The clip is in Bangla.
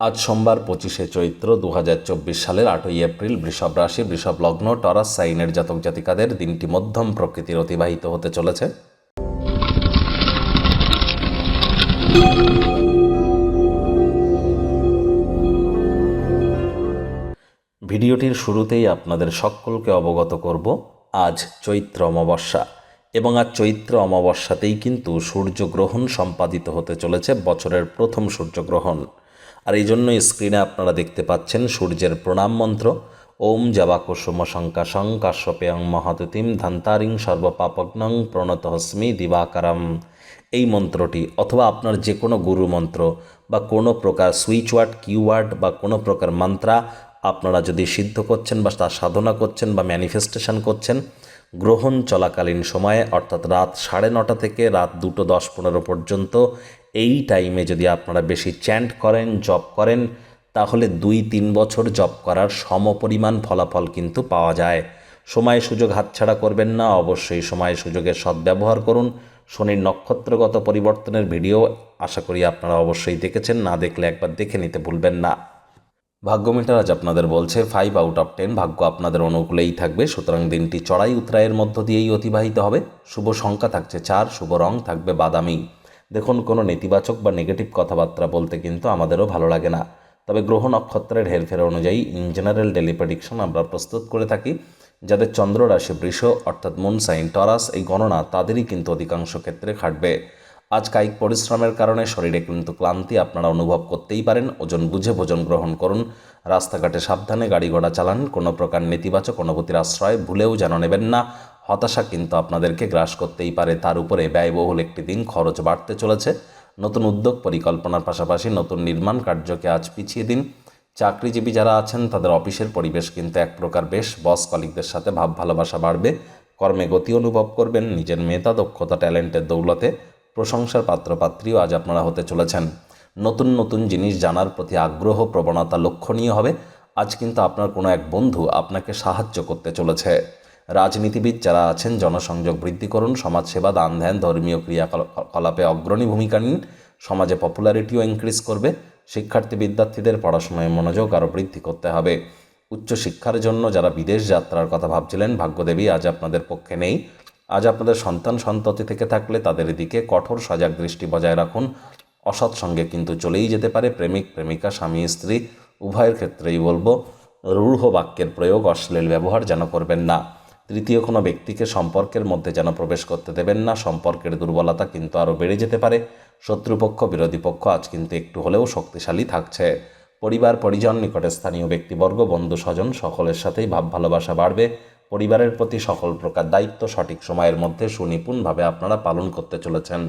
আজ সোমবার পঁচিশে চৈত্র দু হাজার চব্বিশ সালের আটই এপ্রিল বৃষভ রাশি, বৃষভ লগ্ন, টরাস, সাইনের জাতক জাতিকাদের দিনটি মধ্যম প্রকৃতির অতিবাহিত হতে চলেছে। ভিডিওটির শুরুতেই আপনাদের সকলকে অবগত করব, আজ চৈত্র অমাবস্যা এবং আজ চৈত্র অমাবস্যাতেই কিন্তু সূর্যগ্রহণ সম্পাদিত হতে চলেছে বছরের প্রথম সূর্যগ্রহণ আর এই জন্যই স্ক্রিনে আপনারা দেখতে পাচ্ছেন সূর্যের প্রণাম মন্ত্র। ওম জবাকুসুম শঙ্কাশং কাশ্যপেয়ং মহাদতিম ধান্তারিং সর্বপাপগ্নং প্রণত হস্মি দিবাকারম। এই মন্ত্রটি অথবা আপনার যে কোনো গুরু মন্ত্র বা কোনো প্রকার সুইচ ওয়ার্ড কিওয়ার্ড বা কোনো প্রকার মন্ত্রা আপনারা যদি সিদ্ধ করছেন বা তার সাধনা করছেন বা ম্যানিফেস্টেশন করছেন গ্রহণ চলাকালীন সময়ে, অর্থাৎ রাত সাড়ে নটা থেকে রাত দুটো দশ পনেরো পর্যন্ত, এই টাইমে যদি আপনারা বেশি চ্যান্ট করেন জব করেন, তাহলে দুই তিন বছর জব করার সমপরিমাণ ফলাফল কিন্তু পাওয়া যায়। সময় সুযোগ হাতছাড়া করবেন না, অবশ্যই সময় সুযোগের সদ্ব্যবহার করুন। শনির নক্ষত্রগত পরিবর্তনের ভিডিও আশা করি আপনারা অবশ্যই দেখেছেন, না দেখলে একবার দেখে নিতে ভুলবেন না। ভাগ্য মিটার আপনাদের বলছে ফাইভ আউট অফ টেন ভাগ্য আপনাদের অনুকূলেই থাকবে। সুতরাং দিনটি চড়াই উতরাইয়ের মধ্য দিয়েই অতিবাহিত হবে। শুভ সংখ্যা থাকছে চার, শুভ রং থাকবে বাদামি। দেখুন, কোনো নেতিবাচক বা নেগেটিভ কথাবার্তা বলতে কিন্তু আমাদেরও ভালো লাগে না। তবে গ্রহ নক্ষত্রের হেরফের অনুযায়ী ইন জেনারেল ডেলি প্রেডিকশন আমরা প্রস্তুত করে থাকি, যাদের চন্দ্র রাশি বৃষ, অর্থাৎ মুন সাইন টরাস এই গণনা তাদেরই কিন্তু অধিকাংশ ক্ষেত্রে খাটবে আজ কায়িক পরিশ্রমের কারণে শরীরে কিন্তু ক্লান্তি আপনারা অনুভব করতেই পারেন। ওজন বুঝে ভোজন গ্রহণ করুন। রাস্তাঘাটে সাবধানে গাড়ি ঘোড়া চালান। কোনো প্রকার নেতিবাচক অনুভূতির আশ্রয় ভুলেও যেন নেবেন না। হতাশা কিন্তু আপনাদেরকে গ্রাস করতেই পারে। তার উপরে ব্যয়বহুল একটি দিন খরচ বাড়তে চলেছে। নতুন উদ্যোগ পরিকল্পনার পাশাপাশি নতুন নির্মাণ কার্যকে আজ পিছিয়ে দিন। চাকরিজীবী যারা আছেন, তাদের অফিসের পরিবেশ কিন্তু এক প্রকার বেশ। বস কলিকদের সাথে ভাব ভালোবাসা বাড়বে। কর্মে গতি অনুভব করবেন। নিজের মেধা, দক্ষতা, ট্যালেন্টের দৌলতে প্রশংসার পাত্রপাত্রীও আজ আপনারা হতে চলেছেন। নতুন নতুন জিনিস জানার প্রতি আগ্রহ, প্রবণতা লক্ষণীয় হবে। আজ কিন্তু আপনার কোনো এক বন্ধু আপনাকে সাহায্য করতে চলেছে। রাজনীতিবিদ যারা আছেন, জনসংযোগ বৃদ্ধি করুন, সমাজসেবা, দান ধ্যান, ধর্মীয় ক্রিয়াকলাপে অগ্রণী ভূমিকা নিন। সমাজে পপুলারিটিও ইনক্রিজ করবে। শিক্ষার্থী বিদ্যার্থীদের পড়াশোনায় মনোযোগ আরও বৃদ্ধি করতে হবে। উচ্চশিক্ষার জন্য যারা বিদেশ যাত্রার কথা ভাবছিলেন, ভাগ্যদেবী আজ আপনাদের পক্ষে নেই। আজ আপনাদের সন্তান সন্ততি থেকে থাকলে তাদের দিকে কঠোর সজাগ দৃষ্টি বজায় রাখুন। অসৎ সঙ্গে কিন্তু চলেই যেতে পারে প্রেমিক, প্রেমিকা, স্বামী, স্ত্রী, উভয়ের ক্ষেত্রেই বলব, রূঢ় বাক্যের প্রয়োগ অশ্লীল ব্যবহার যেন করবেন না। তৃতীয়, কোনো ব্যক্তিকে সম্পর্কের মধ্যে যেন প্রবেশ করতে দেবেন না। সম্পর্কের দুর্বলতা কিন্তু আরও বেড়ে যেতে পারে। শত্রুপক্ষ, বিরোধী পক্ষ আজ কিন্তু একটু হলেও শক্তিশালী থাকছে। পরিবার, পরিজন, নিকটে স্থানীয় ব্যক্তিবর্গ, বন্ধু, স্বজন, সকলের সাথেই ভাব ভালোবাসা বাড়বে। পরিবারের প্রতি সকল প্রকার দায়িত্ব সঠিক সময়ের মধ্যে সুনিপুণভাবে আপনারা পালন করতে চলেছেন।